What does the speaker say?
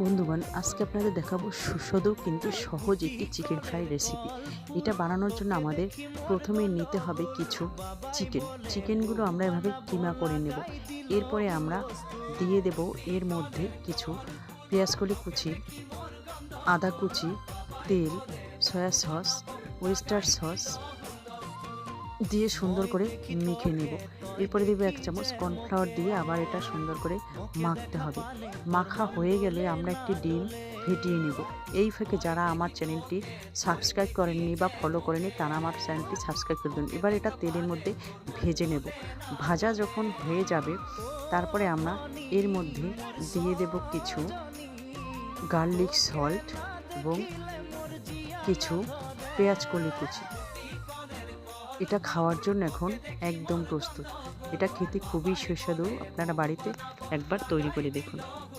বন্ধুগণ, আজকে আপনাদের দেখাবো সুস্বাদু কিন্তু সহজ একটি চিকেন ফ্রাই রেসিপি এটা বানানোর জন্য আমাদের প্রথমে নিতে হবে কিছু চিকেন চিকেনগুলো আমরা এভাবে কিমা করে নেব। এরপরে আমরা দিয়ে দেব এর মধ্যে কিছু পেঁয়াজকলি কুচি, আদা কুচি, তেল, সয়া সস ওয়েস্টার সস দিয়ে সুন্দর করে মেখে নেব। এরপরে দেবো এক চামচ কর্নফ্লাওয়ার দিয়ে আবার এটা সুন্দর করে মাখতে হবে। মাখা হয়ে গেলে আমরা একটি ডিম ফেটিয়ে নেব। এই ফাঁকে যারা আমার চ্যানেলটি সাবস্ক্রাইব করেননি বা ফলো করেনি তারা আমার চ্যানেলটি সাবস্ক্রাইব করে দেবেন এবার এটা তেলের মধ্যে ভেজে নেব। ভাজা যখন হয়ে যাবে, তারপরে আমরা এর মধ্যে দিয়ে দেব কিছু গার্লিক সল্ট এবং কিছু পেঁয়াজ কলি কুচি। এটা খাওয়ার জন্য এখন একদম প্রস্তুত। এটা খেতে খুবই সুস্বাদু। আপনারা বাড়িতে একবার তৈরি করে দেখুন।